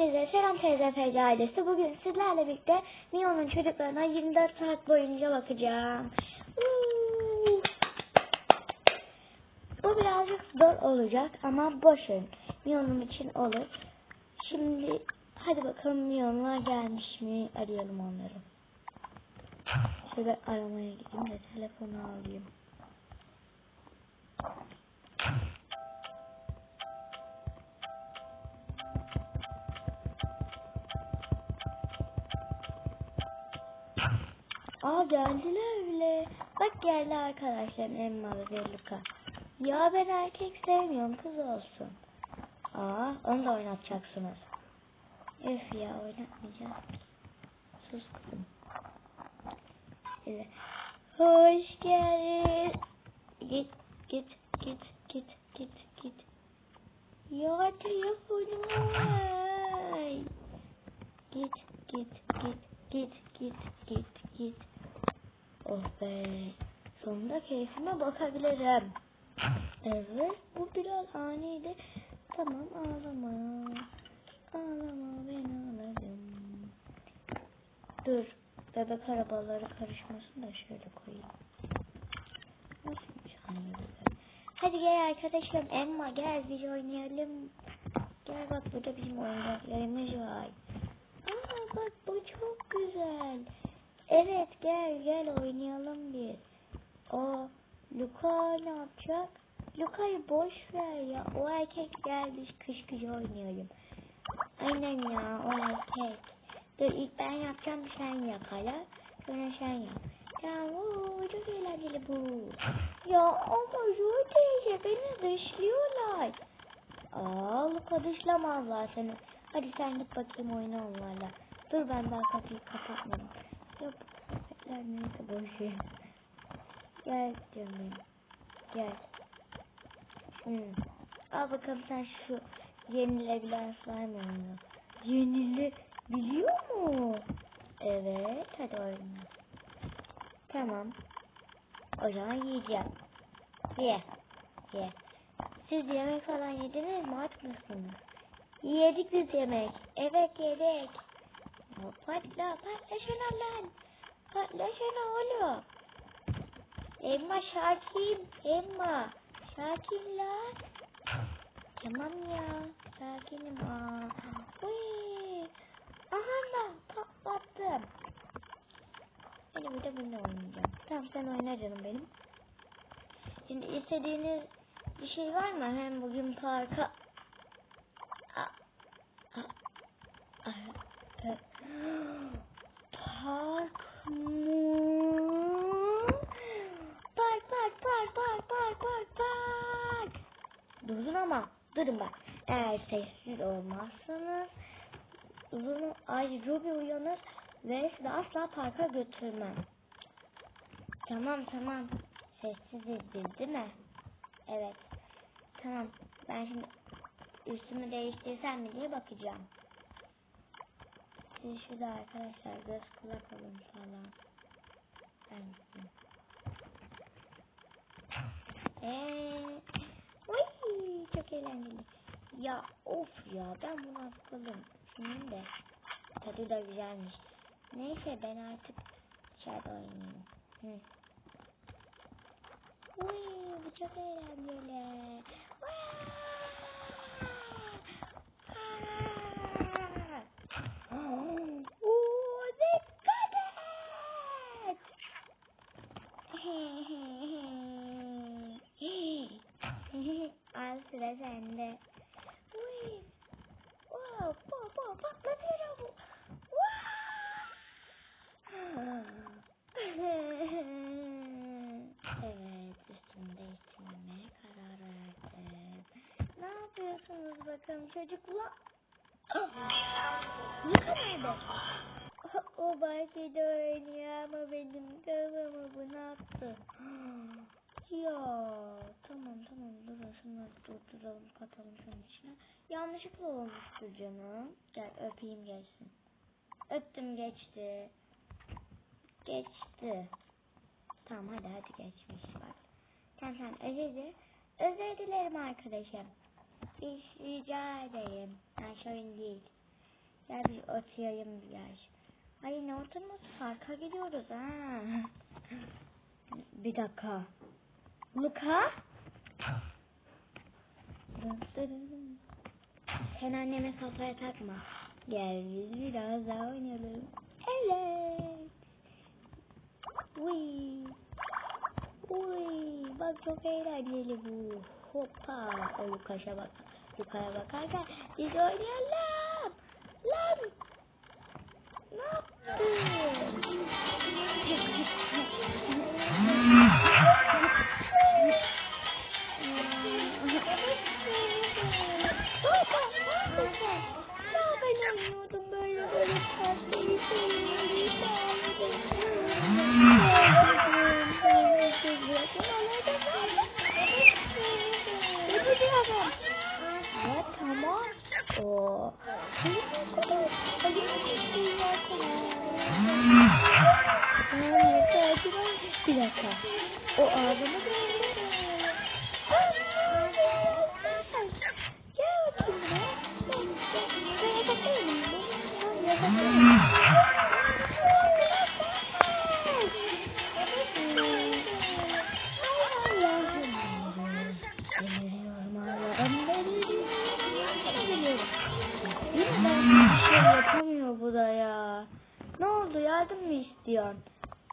Hepinize selam Fece ailesi. Bugün sizlerle birlikte Mio'nun çocuklarına 24 saat boyunca bakacağım. Bu birazcık zor olacak ama boşun. Mio'nun için olur. Şimdi hadi bakalım Mio'nlar gelmiş mi? Arayalım onları. Şöyle aramaya gideyim de telefonu alayım. Aa geldiler bile. Bak geldi arkadaşlar Emma ve Luka. Ya ben erkek sevmiyorum kız olsun. Aa onu da oynatacaksınız. Öf ya oynatmayacağız. Sus kızım. Evet. Hoş geldin. Git git git git git git. Ya telefonum var. Git git git git git git git. Oh be. Sonunda keyfime bakabilirim. Evet bu biraz aniydi. Tamam ağlama. Ağlama ben ağlarım. Dur. Bebek arabaları karışmasın da şöyle koyayım. Nasılmış anne Hadi gel arkadaşım Emma gel biz oynayalım. Gel bak burada bizim oyuncaklarımız var. Aa bak bu çok güzel. Evet gel gel oynayalım biz. O Luka ne yapacak? Luka'yı boş ver ya. O erkek gel biz kış kış oynayalım. Aynen ya o erkek. Dur ilk ben yapacağım sen yap hala. Sonra sen yap. Ya oo, çok eğlenceli bu. Ya ama Ruh teyze beni dışlıyorlar. Aa Luka dışlamazlar seni. Hadi sen git bakayım oyna onlarla. Dur ben daha kapıyı kapatmadım. Yok köpekler neyse boş ver. Gel benim. Gel. Hmm. Al bakalım sen şu yenilebilen slime oyunu. Yenile biliyor mu? Evet hadi oyna. Tamam. O zaman yiyeceğim. Ye. Ye. Siz yemek falan yediniz mi? Aç mısınız? Yedik biz yemek. Evet yedik. Ya patla patlasana lan. Patlasana oğlum. Emma sakin. Emma. Sakin lan. Tamam ya. Sakinim. Aa. Uy. Aha da patlattım. Hadi bir de bununla oynayacağım. Tamam sen oyna canım benim. Şimdi istediğiniz bir şey var mı? Hem bugün parka... Durun ama durun bak. Eğer sessiz olmazsanız Ruby, ay Ruby uyanır ve sizi asla parka götürmem. Tamam tamam. Sessiziz biz değil mi? Evet. Tamam. Ben şimdi üstümü değiştirsem mi diye bakacağım. Siz şurada arkadaşlar göz kulak olun falan. Ben gideyim. Eee. Uy, çok eğlenceli. Ya of ya ben buna sıkıldım. Şimdi de tadı da güzelmiş. Neyse ben artık dışarıda oynayayım. Hı. Uy bu çok eğlenceli. Yapıyorsunuz bakalım çocuklar? ne kadar O bahçede oynuyor ama benim kafamı bu ne yaptı? ya tamam tamam durun şunları durduralım katalım şunun içine. Yanlışlıkla olmuştur canım. Gel öpeyim geçsin. Öptüm geçti. Geçti. Tamam hadi hadi geçmiş bak. Tamam tamam özür dilerim. Özür dilerim arkadaşım. Bir rica edeyim. Ben sorun değil. Gel bir oturayım biraz. Ay ne oturması parka gidiyoruz ha. Bir dakika. Luka? Sen anneme kafaya takma. Gel biraz daha oynayalım. Evet. Uy. Uy. Bak çok eğlenceli bu. Hoppa. O Lukaş'a bak. Luka'ya bakarken biz oynayalım. Lan. Ne yaptın? Ya ben Oo. Bir dakika. O ağzını Gel bakayım buraya. Gel, gel. Buraya bakayım. Buraya yapamıyor yardım mı istiyorsun?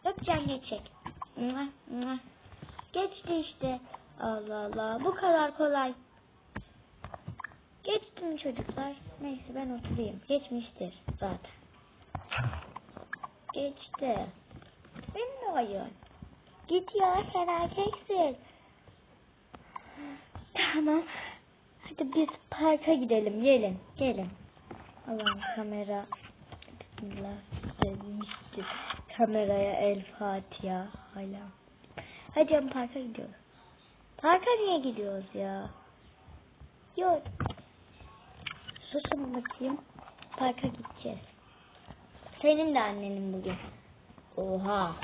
Öpeceğim geçecek. Geçti işte. Allah Allah bu kadar kolay. Geçti mi çocuklar? Neyse ben oturayım. Geçmiştir zaten. Geçti. Benim de oyun. Git ya sen erkeksin. Tamam. Hadi biz parka gidelim. Gelin. Gelin. Allah'ım kamera. Bismillah. Demiştim. Kameraya el Fatiha. Hala. Hadi canım parka gidiyoruz. Parka niye gidiyoruz ya? Yok. Susun bakayım. Parka gideceğiz. Senin de annenin bugün. Oha.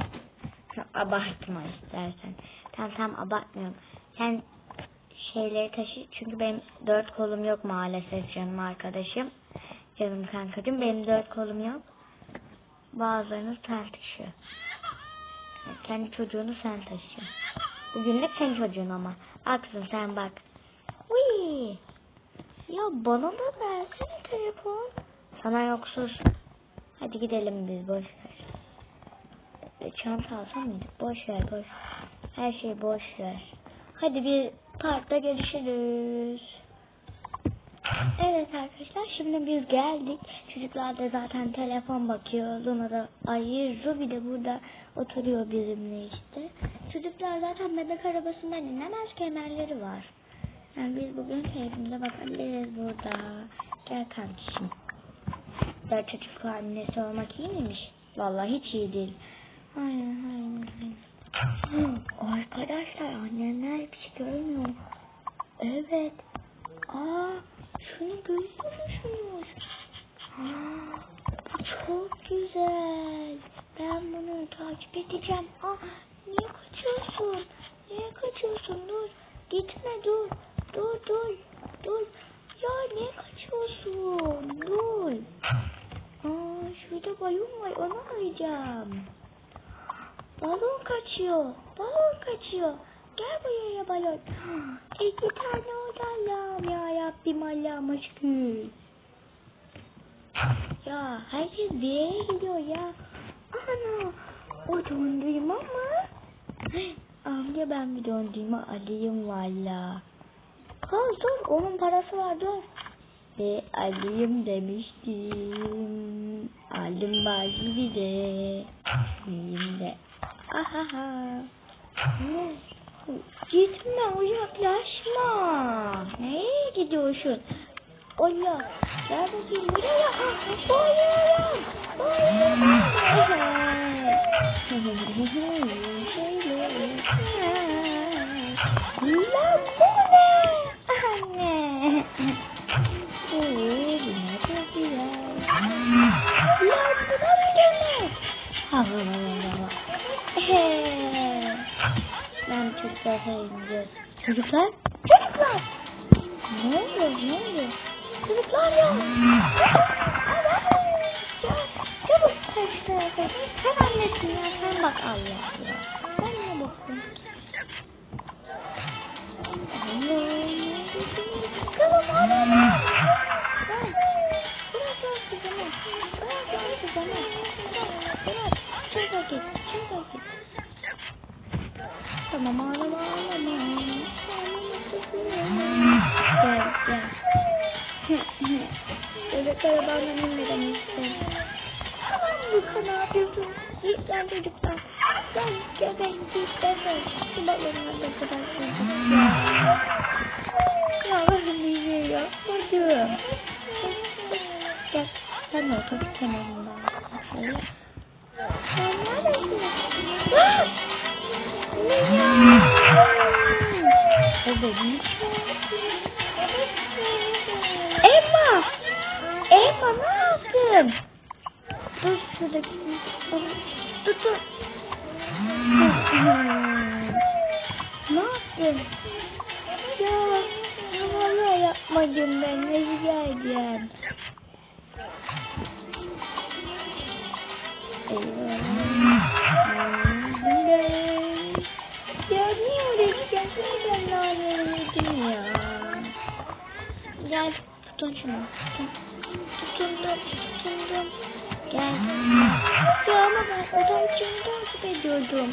Abartma istersen. Tamam tamam abartmıyorum. Sen şeyleri taşı çünkü benim dört kolum yok maalesef canım arkadaşım. Canım kankacığım benim dört kolum yok. Bazılarınız sen taşı. Kendi çocuğunu sen taşı. Bugünlük senin çocuğun ama. Aksın sen bak. Uy. Ya bana da versene telefon. Sana yok sus. Hadi gidelim biz boş ver. E, Çanta alsam mıydık? Boş ver boş. Her şey boş ver. Hadi bir parkta görüşürüz. Evet arkadaşlar şimdi biz geldik. Çocuklar da zaten telefon bakıyor. Luna da ay Ruby de burada oturuyor bizimle işte. Çocuklar zaten bebek arabasından inemez kemerleri var. Yani biz bugün keyfimize bakabiliriz burada. Gel kardeşim. Dört çocuk annesi olmak iyi miymiş? Vallahi hiç iyi değil. Aynen aynen aynen. Arkadaşlar annemler bir şey görmüyor. Evet. Aa, şunu görüyor musunuz? Aa, bu çok güzel. Ben bunu takip edeceğim. Aa, niye kaçıyorsun? Niye kaçıyorsun? Dur. Gitme dur. Dur dur. Dur. Ya niye kaçıyorsun? Dur. Aa, şurada balon var. Onu alacağım. Balon kaçıyor. Balon kaçıyor. Gel buraya balon. İki tane oldu Allah'ım ya Rabbim Allah'ıma şükür. Ya yere gidiyor ya. Ana o dondurma mı? Amca ben bir dondurma alayım valla. Kız dur onun parası var dur. Ve alayım demiştim. Aldım bazı bir de. Yiyeyim de. Ahaha. Ne? Gitme uzaklaşma. Nereye gidiyorsun? Oya. Gel bakayım buraya. Boyuyorum. Boyuyorum. Lan bu ne? Anne. Oo, bu ne çok güzel. Lan bu da mı gene? Ha ha ha ha. Ehe. Ben çocuklar sayınca. Çocuklar? Çocuklar! Ne oluyor? Ne oluyor? Çocuklar ya! Aa, arkadaşlar. Sen annesin ya sen bak Allah ya. Ben ne bakayım. Kızım ağlama. Çocuklar. Sen göbek git bebek. Şu balonlar da kadar ya. Ya bakın bir şey yapmadım. Gel sen de otur kenarında. Şöyle. Sen neredesin? Ne ya? Bebeğim. Emma! Emma ne yaptın? Dur şuradaki. Dur. Ne yaptın? Ya valla yapmadım ben. Rica ediyorum. Ya niye oraya? Ben de ağrıyorum ya. Gel tutun şunu. Tutun. Tutundum. Tutundum. Ama ben için takip ediyordum.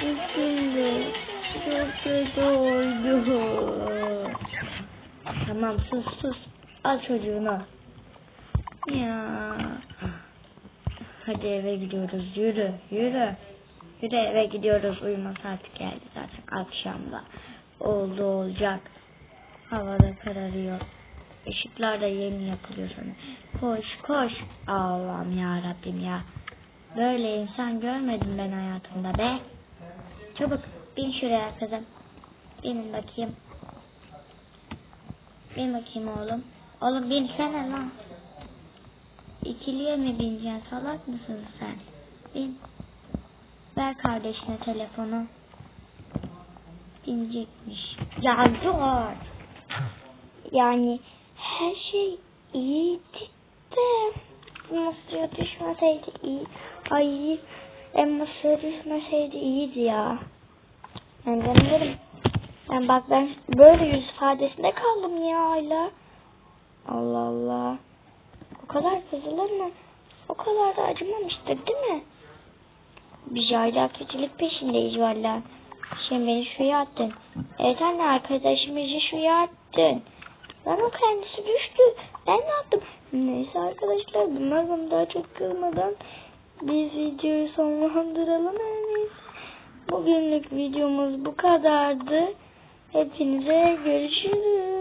Üstünde. Çok kötü oldu. Tamam sus sus. Al çocuğunu. Ya. Hadi eve gidiyoruz. Yürü. Yürü. Yürü eve gidiyoruz. Uyuma saati geldi zaten akşamda. Oldu olacak. Havada kararıyor. Işıklar da yeni yapılıyor sonra. Koş koş. Allah'ım ya Rabbim ya. Böyle insan görmedim ben hayatımda be. Çabuk bin şuraya kızım. Binin bakayım. Bin bakayım oğlum. Oğlum binsene lan. İkiliye mi bineceksin? Salak mısın sen? Bin. Ver kardeşine telefonu. Binecekmiş. Ya dur. Yani her şey iyiydi de Mısır'a düşmeseydi iyi. Ay en Mısır'a düşmeseydi iyiydi ya. Ben derim. Ben bak ben böyle yüz ifadesinde kaldım ya hala. Allah Allah. O kadar kızılır mı? O kadar da acımamıştır değil mi? Biz hala kötülük peşindeyiz valla. Şimdi beni şuraya attın. Evet anne arkadaşımızı şuraya attın. Lan o kendisi düştü. Ben ne yaptım? Neyse arkadaşlar umarım daha çok kırmadan biz videoyu sonlandıralım. İyisi. Bugünlük videomuz bu kadardı. Hepinize görüşürüz.